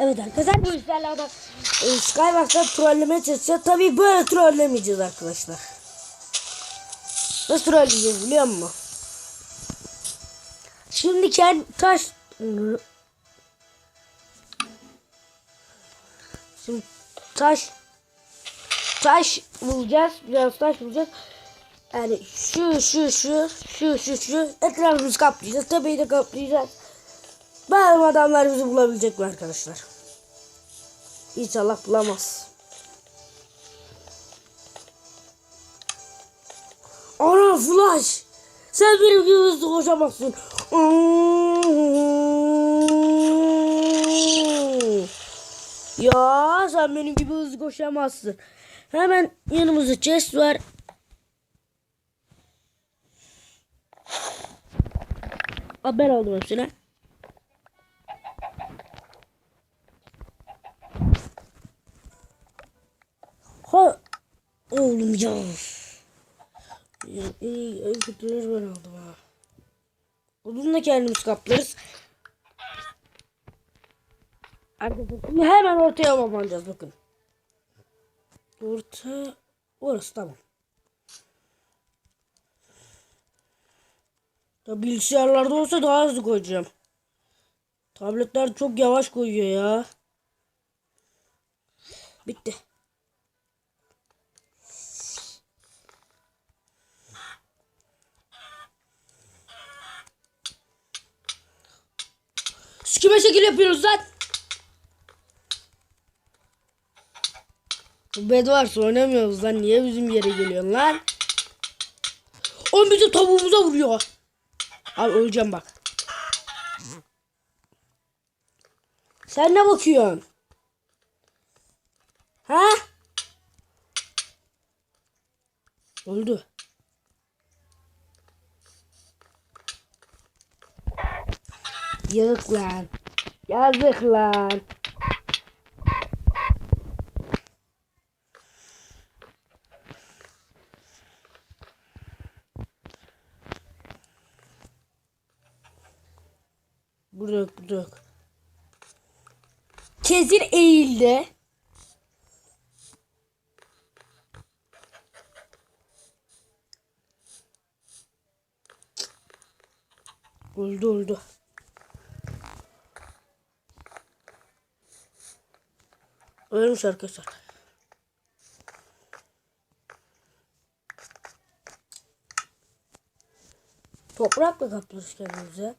Evet arkadaşlar bu yüzden adam e, Skybox'ta trolleme çalışacağız. Tabii böyle trollemeyeceğiz arkadaşlar. Nasıl trolleyeceğiz biliyor musun? Şimdi kendi taş Şimdi taş taş bulacağız. Biraz taş bulacağız. Yani şu şu şu şu şu şu etrafımızı kaplayacağız. Tepeyi de kaplayacağız. Bakalım adamlar bizi bulabilecek mi arkadaşlar? İnşallah bulamaz. Ana flash. Sen benim gibi hızlı koşamazsın. Ya sen benim gibi hızlı koşamazsın. Hemen yanımızda chest var. Aa, ben aldım hepsini. Ha oğlum ya. İyi, en kötüleri ben aldım ha. Bununla kendimiz kaplarız. Arkadaşlar hemen ortaya babanacağız bakın. Orta orası tamam. Ya bilgisayarlarda olsa daha hızlı koyacağım. Tabletler çok yavaş koyuyor ya. Bitti. Kime şekil yapıyorsunuz lan? Bu Bedwars oynamıyoruz lan. Niye bizim yere geliyorsun lan? O bizi tavuğumuza vuruyor. Abi öleceğim bak. Sen ne bakıyorsun? Ha? Öldü. Yazık lan. Yazık lan. Burada yok. Kesin eğildi. Öldü öldü. Ölmüş arkadaşlar. Toprakla kaplamış kendimize.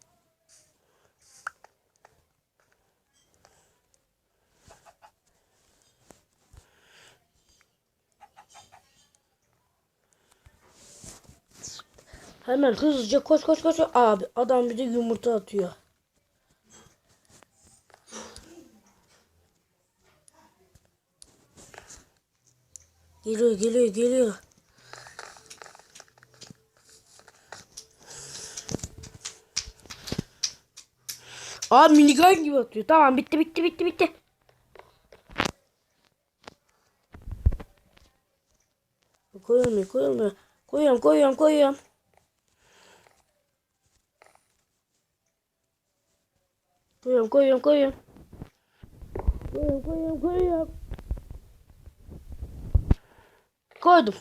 Hemen hızlıca koş koş koş. Abi adam bir de yumurta atıyor. Geliyor geliyor geliyor. Abi minigun gibi atıyor. Tamam bitti bitti bitti bitti. Koyuyorum koyuyorum. Koyuyorum koyuyorum koyuyorum. Koyuyorum koyuyorum koyuyorum. Koyuyorum koyuyorum koyuyorum. Koydum.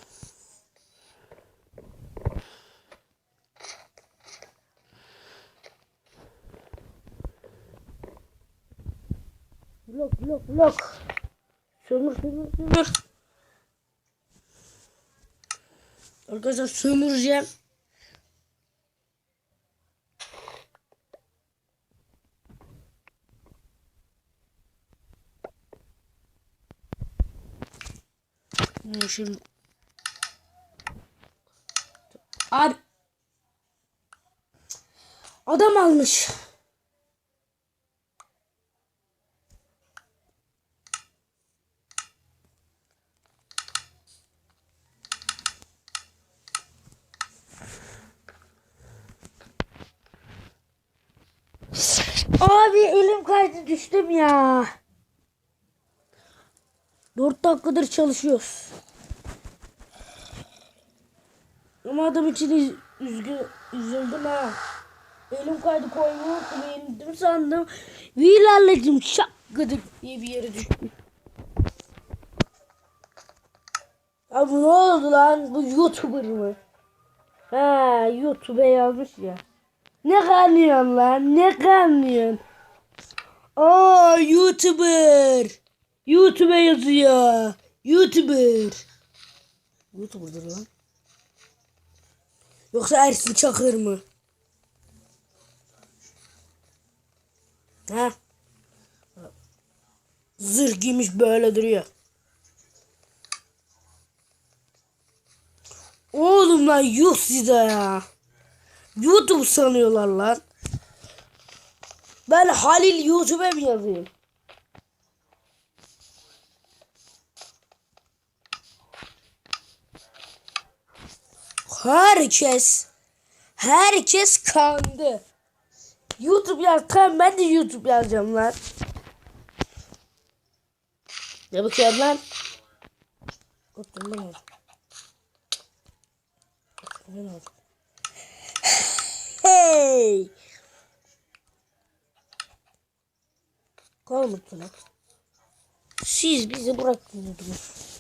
Blok blok blok. Sömür sömür sömür. Arkadaşlar sömüreceğim. Şimdi Abi Adam almış. Abi elim kaydı düştüm ya. 4 dakikadır çalışıyoruz. Ama adam için üz- üzgün, üzüldüm ha. Elim kaydı koymayı unuttum. Eğildim sandım. Vilallecim şak Gıdık diye bir yere düştüm. Ya bu ne oldu lan? Bu YouTuber mı? Ha YouTube'a yazmış ya. Ne kanıyorsun lan? Ne kanıyorsun? Aa YouTuber. YouTube'a yazıyor. YouTuber. YouTuber'dır lan. Yoksa Ersin Çakır mı? Ha? Zırh giymiş böyle duruyor. Oğlum lan yuh size ya. YouTube sanıyorlar lan. Ben Halil YouTube'a mı yazayım? Herkes herkes kandı. YouTube yaz. Tamam ben de YouTube yazacağım lan. Ne bakıyorsun lan? Korktum ben. Hey! Kalmadı lan. Siz bizi bıraktınız.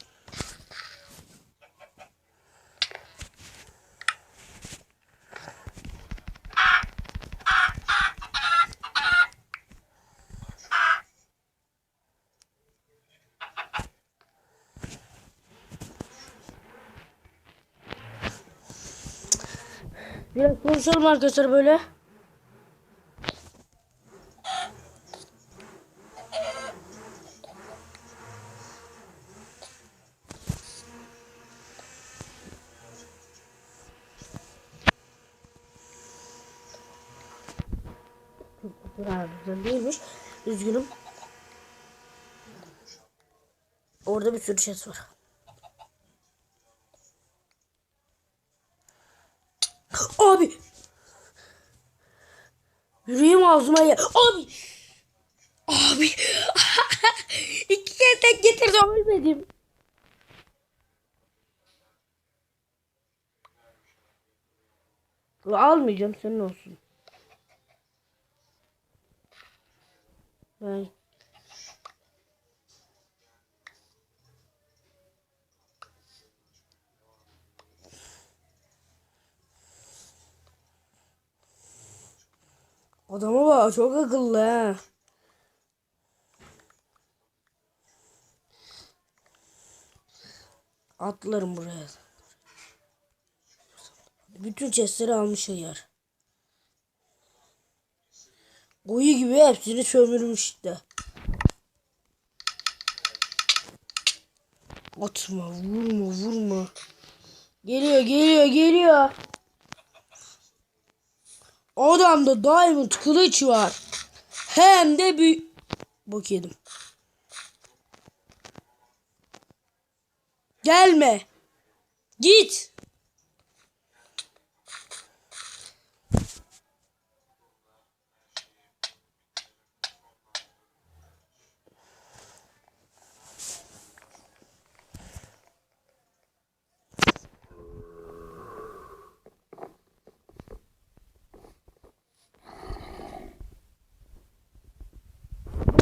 Biraz konuşalım arkadaşlar böyle. Çok güzel değilmiş. Üzgünüm. Orada bir sürü ses var. Abi. Yüreğim ağzıma ya. Abi. Abi. İki kere tek getirdi ölmedim. Almayacağım senin olsun. Ben Adama bak çok akıllı ha. Atlarım buraya. Bütün chestleri almış yer. Koyu gibi hepsini sömürmüş işte. Atma vurma vurma. Geliyor geliyor geliyor. Adamda diamond kılıç var. Hem de bir bok yedim. Gelme. Git.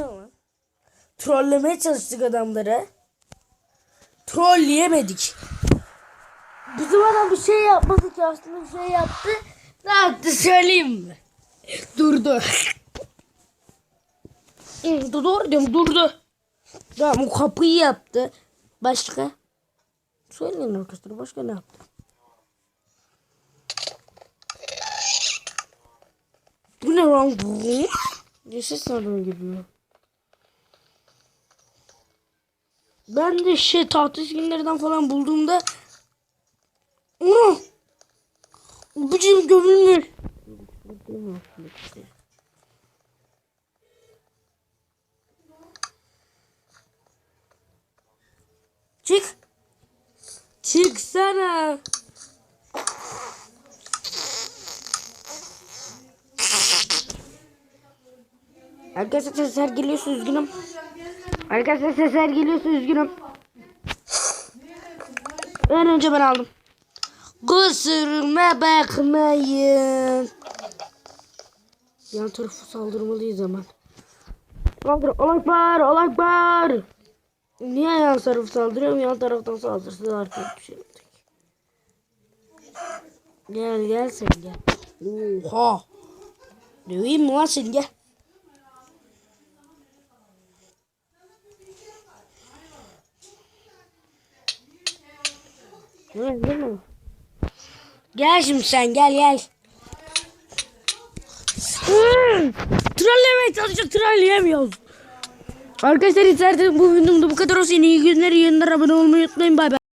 Ne lan? Trollemeye çalıştık adamları. Trolleyemedik. Bizim adam bir şey yapmadı ki aslında bir şey yaptı. Ne yaptı söyleyeyim mi? Durdu. Hı, Doğru diyorum durdu. Tamam o kapıyı yaptı. Başka? Söyleyin arkadaşlar başka ne yaptı? Bu ne lan? Ne ses nereden geliyor? Ben de şey tahta skinlerden falan bulduğumda Oh! Bıcım gömülmüş. Çık. Çıksana. Arkadaşlar sesler geliyorsa üzgünüm. Arkadaşlar sesler geliyorsa üzgünüm. En önce ben aldım. Kusuruma bakmayın. Yan tarafı saldırmalıyız hemen. Saldır. Alakbar. Alakbar. Niye yan tarafı saldırıyorum? Yan taraftan saldırsın artık bir şey. yok. Gel gel sen gel. Oha. Döveyim mi lan seni gel. Gel, şimdi sen gel gel. Hmm, Trollemeye çalışıyor trolleyemiyoruz. Arkadaşlar isterseniz bu videomda bu kadar olsun. İyi günler, iyi günler. Abone olmayı unutmayın. Bay bay.